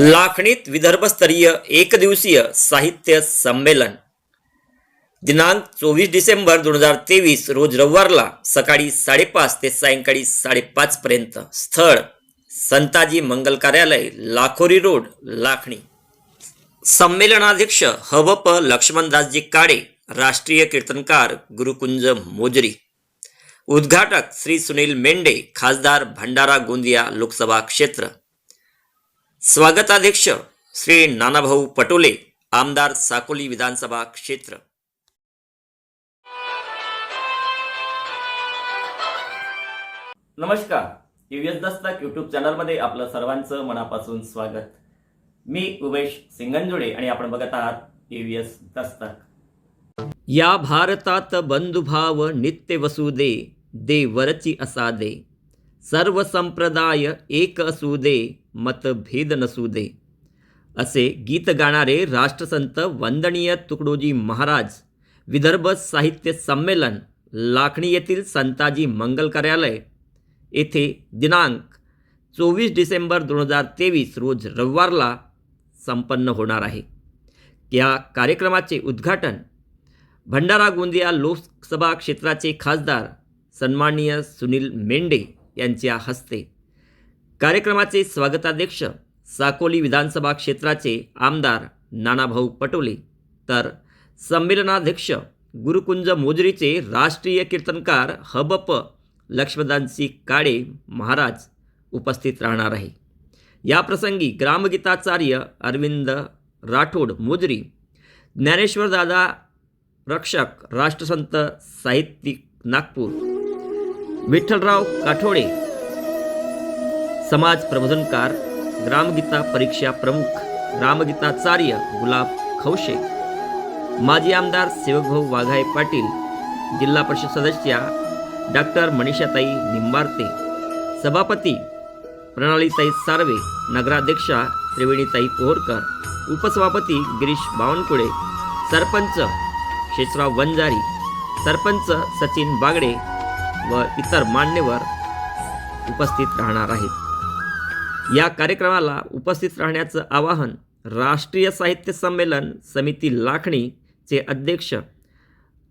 लाखणीत विदर्भस्तरीय एकदिवसीय साहित्य संमेलन. दिनांक चोवीस डिसेंबर दोन हजार तेवीस रोज रविवारला सकाळी साडेपाच ते सायंकाळी साडेपाच पर्यंत स्थळ संताजी मंगल कार्यालय लाखोरी रोड लाखणी. संमेलनाध्यक्ष हवप लक्ष्मणदासजी काळे राष्ट्रीय कीर्तनकार गुरुकुंज मोजरी. उद्घाटक श्री सुनील मेंढे खासदार भंडारा गोंदिया लोकसभा क्षेत्र. स्वागताध्यक्ष श्री नानाभाऊ पटोले आमदार साकोली विधानसभा क्षेत्र. नमस्कार. टीव्हीएस दस्तक युट्यूब चॅनलमध्ये आपलं सर्वांचं मनापासून स्वागत. मी उमेश सिंगंजोडे आणि आपण बघत आहात टीव्हीएस दस्तक. या भारतात बंधुभाव नित्य वसुदे दे वरची असा दे सर्व संप्रदाय एक असू दे मतभेद नसू दे. असे गीत गाणारे राष्ट्रसंत वंदनीय तुकडोजी महाराज विदर्भ साहित्य संमेलन लाखणी येथील संताजी मंगल कार्यालय. येथे दिनांक चोवीस डिसेंबर दोन हजार तेवीस रोज रविवारला संपन्न होणार आहे. या कार्यक्रमाचे उद्घाटन भंडारा गोंदिया लोकसभा क्षेत्राचे खासदार सन्माननीय सुनील मेंढे यांच्या हस्ते. कार्यक्रमाचे स्वागताध्यक्ष साकोली विधानसभा क्षेत्राचे आमदार नानाभाऊ पटोले तर संमेलनाध्यक्ष गुरुकुंज मोजरीचे राष्ट्रीय कीर्तनकार हबप लक्ष्मणदानसी काळे महाराज उपस्थित राहणार आहे. या प्रसंगी ग्रामगीताचार्य अरविंद राठोड मोजरी ज्ञानेश्वरदादा रक्षक राष्ट्रसंत साहित्यिक नागपूर विठ्ठलराव काठोडे समाज प्रबोधनकार ग्रामगीता परीक्षा प्रमुख ग्रामगीताचार्य गुलाब खवशे माजी आमदार सेवकभाऊ वाघाय पाटील जिल्हा परिषद सदस्या डॉक्टर मनीषाताई निंबारते सभापती प्रणालीताई सार्वे नगराध्यक्षा त्रिवेणीताई पोहरकर उपसभापती गिरीश बावनकुळे सरपंच शेषराव वंजारी सरपंच सचिन बागडे व इतर मान्यवर उपस्थित राहणार आहेत. या कार्यक्रमाला उपस्थित राहण्याचं आवाहन राष्ट्रीय साहित्य संमेलन समिती लाखणीचे अध्यक्ष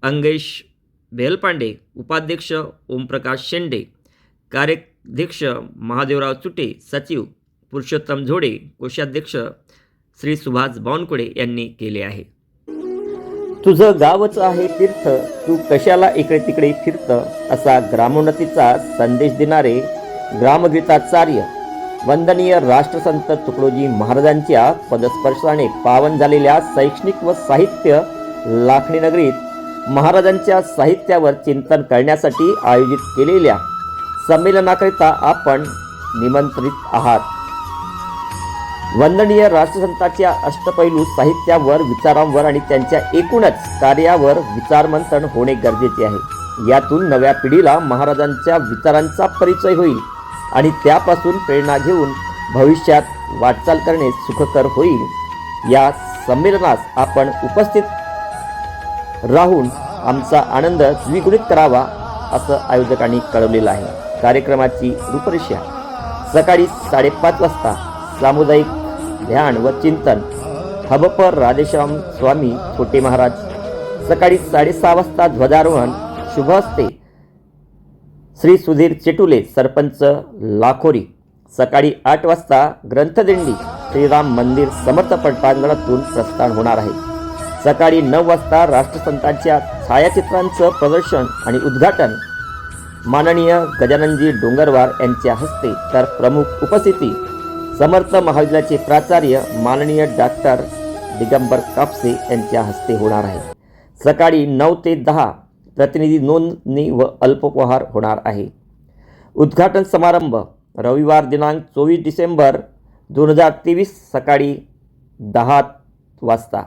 अंगेश बेलपांडे उपाध्यक्ष ओमप्रकाश शेंडे कार्याध्यक्ष महादेवराव चुटे सचिव पुरुषोत्तम झोडे कोषाध्यक्ष श्री सुभाष बावनकुळे यांनी केले आहे. तुझं गावच आहे तीर्थ तू कशाला इकडे तिकडे फिरत? असा ग्रामोन्नतीचा संदेश देणारे ग्रामगीताचार्य वंदनीय राष्ट्रसंत तुकडोजी महाराजांच्या पदस्पर्शाने पावन झालेल्या शैक्षणिक व साहित्य लाखणी नगरीत महाराजांच्या साहित्यावर चिंतन करण्यासाठी आयोजित केलेल्या संमेलनाकरिता आपण निमंत्रित आहात. वंदनीय राष्ट्रसंताच्या अष्टपैलू साहित्यावर विचारांवर आणि त्यांच्या एकूणच कार्यावर विचारमंथन होणे गरजेचे आहे. यातून नव्या पिढीला महाराजांच्या विचारांचा परिचय होईल आणि त्यापासून प्रेरणा घेऊन भविष्यात वाटचाल करणे सुखकर होईल. या संमेलनास आपण उपस्थित राहून आमचा आनंद द्विगुणित करावा असं आयोजकांनी कळवलेलं आहे. कार्यक्रमाची रूपरेषा सकाळी साडेपाच वाजता सामुदायिक ध्यान व चिंतन. हबपर राधेश्याम स्वामी छोटे महाराज. सकाळी साडेसहा वाजता ध्वजारोहण शुभ हस्ते. श्री सुधीर चेटुले सरपंच लाखोरी. सकाळी आठ वाजता ग्रंथदिंडी श्रीराम मंदिर समर्थ पटांगणातून प्रस्थान होणार आहे. सकाळी नऊ वाजता राष्ट्रसंतांच्या छायाचित्रांचं प्रदर्शन आणि उद्घाटन. माननीय गजाननजी डोंगरवार यांच्या हस्ते तर प्रमुख उपस्थिती समर्थ महाविद्यालयाचे प्राचार्य माननीय डॉक्टर दिगंबर कापसे यांच्या हस्ते होणार आहे. सकाळी नऊ ते दहा प्रतिनिधी नोंदणी व अल्पोपहार होणार आहे. उद्घाटन समारंभ रविवार दिनांक चोवीस डिसेंबर दोन हजार तेवीस सकाळी दहा वाजता.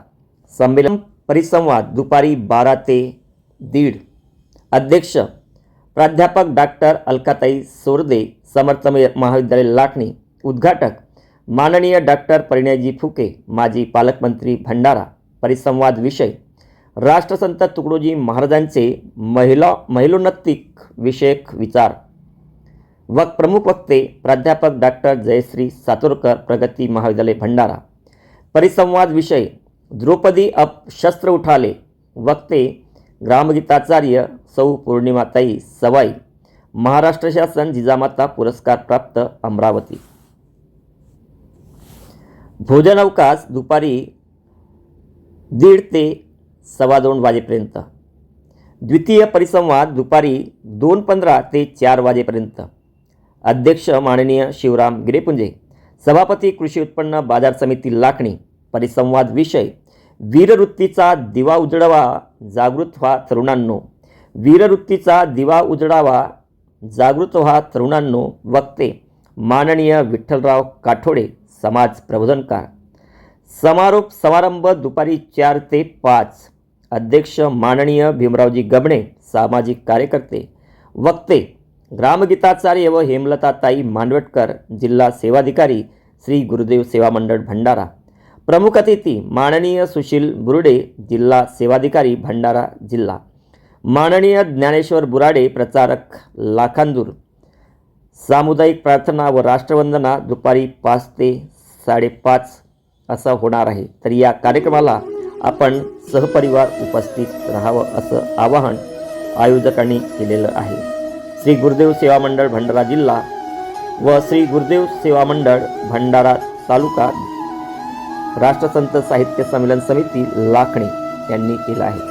संमेलन परिसंवाद दुपारी बारा ते दीड. अध्यक्ष प्राध्यापक डॉक्टर अलकाताई सोरदे समर्थ महाविद्यालय लाखणी उद्घाटक माननीय डॉक्टर परिणयजी फुके माजी पालकमंत्री भंडारा परिसंवाद विषय राष्ट्रसंत तुकडोजी महाराजांचे महिला महिलोन्नतिक विषयक विचार. व प्रमुख वक्ते प्राध्यापक डॉक्टर जयश्री सातोरकर प्रगती महाविद्यालय भंडारा. परिसंवाद विषय द्रौपदी अप शस्त्र उठाले. वक्ते ग्रामगीताचार्य सौ पौर्णिमाताई सवाई. महाराष्ट्र शासन जिजामाता पुरस्कार प्राप्त अमरावती. भोजनावकाश दुपारी दीड ते सव्वा दोन वाजेपर्यंत. द्वितीय परिसंवाद दुपारी दोन पंधरा ते चार वाजेपर्यंत. अध्यक्ष माननीय शिवराम गिरेपुंजे सभापती कृषी उत्पन्न बाजार समिती लाखणी परिसंवाद विषय वीरवृत्तीचा दिवा उजळवा जागृत व्हा तरुणांनो. वीरवृत्तीचा दिवा उजळावा जागृत व्हा तरुणांनो वक्ते माननीय विठ्ठलराव काठोडे. समाज प्रबोधनकार समारोप समारंभ दुपारी चार ते पाच. अध्यक्ष माननीय भीमरावजी गबणे सामाजिक कार्यकर्ते वक्ते ग्रामगीताचार्य व हेमलताताई मांडवटकर जिल्हा सेवाधिकारी श्री गुरुदेव सेवा मंडळ भंडारा. प्रमुख अतिथी माननीय सुशील बुरुडे जिल्हा सेवाधिकारी भंडारा जिल्हा. माननीय ज्ञानेश्वर बुराडे प्रचारक लाखांदूर. सामुदायिक प्रार्थना व राष्ट्रवंदना दुपारी पाच ते साडेपाच असं होणार आहे. तर या कार्यक्रमाला आपण सहपरिवार उपस्थित राहावं असं आवाहन आयोजकांनी केलेलं आहे. श्री गुरुदेव सेवा मंडळ भंडारा जिल्हा व श्री गुरुदेव सेवा मंडळ भंडारा तालुका राष्ट्रसंत साहित्य संमेलन समिती लाखणी यांनी केलं आहे.